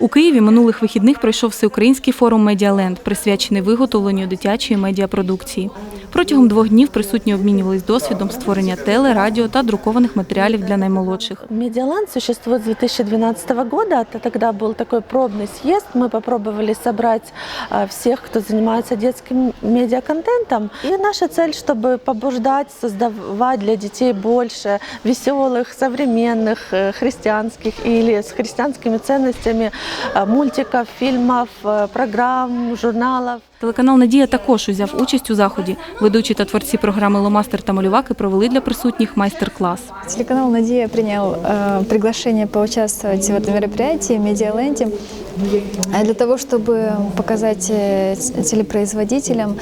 У Києві минулих вихідних пройшов всеукраїнський форум Медіаленд, присвячений виготовленню дитячої медіапродукції. Протягом двох днів присутні обмінювались досвідом створення теле, радіо та друкованих матеріалів для наймолодших. Медиаланд существует с 2012 года. Это тогда был такой пробный съезд. Мы попробовали собрать а, всех, кто занимается детским медиаконтентом. И наша цель, чтобы побуждать, создавать для детей больше веселых, современных, э, христианских или с христианскими ценностями э, мультиков, фильмов, э, программ, журналов. Телеканал Надія також узяв участь у заході. Ведучі та творці програми Ломастер та малюваки провели для присутніх майстер-клас. Телеканал «Надея» принял э, приглашение поучаствовать в этом мероприятии, медиаленте, э, для того, чтобы показать э, т- телепроизводителям,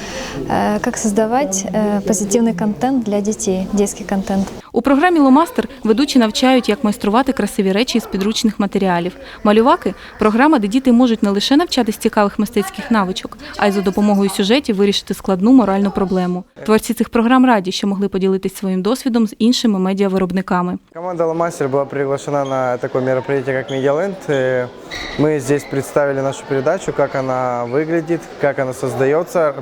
э, как создавать э, позитивный контент для детей, детский контент. У програмі Ломастер ведучі навчають, як майструвати красиві речі з підручних матеріалів. Малюваки програма, де діти можуть не лише навчатись цікавих мистецьких навичок, а й за допомогою сюжетів вирішити складну моральну проблему. Творці цих програм раді, що могли поділитись своїм досвідом з іншими медіавиробниками. Команда «Ломастер» была приглашена на такое мероприятие, как «Медиаленд». Э, Мы здесь представили нашу передачу, как она выглядит, как она создается.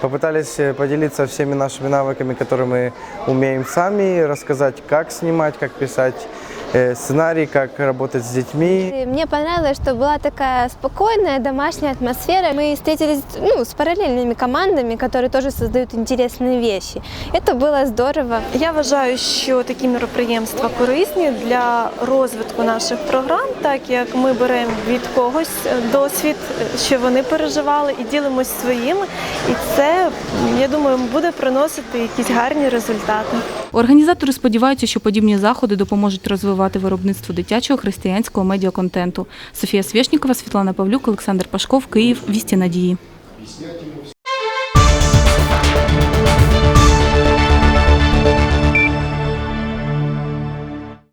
Попытались э, поделиться всеми нашими навыками, которые мы умеем сами, рассказать, как снимать, как писать э, сценарий, как работать с детьми. И Мне понравилось, что была такая спокойная домашняя атмосфера. Мы встретились ну, с параллельными командами, которые тоже создают интересные вещи. Это было здорово. Я вважаю, що такі мероприємства корисні для розвитку наших програм, так як ми беремо від когось е, досвід, е, що вони переживали, і ділимось своїми. І це, я думаю, буде приносити якісь гарні результати. Організатори сподіваються, що подібні заходи допоможуть розвивати виробництво дитячого християнського медіаконтенту. Софія Свєшнікова, Світлана Павлюк, Олександр Пашков, Київ. Вісті надії.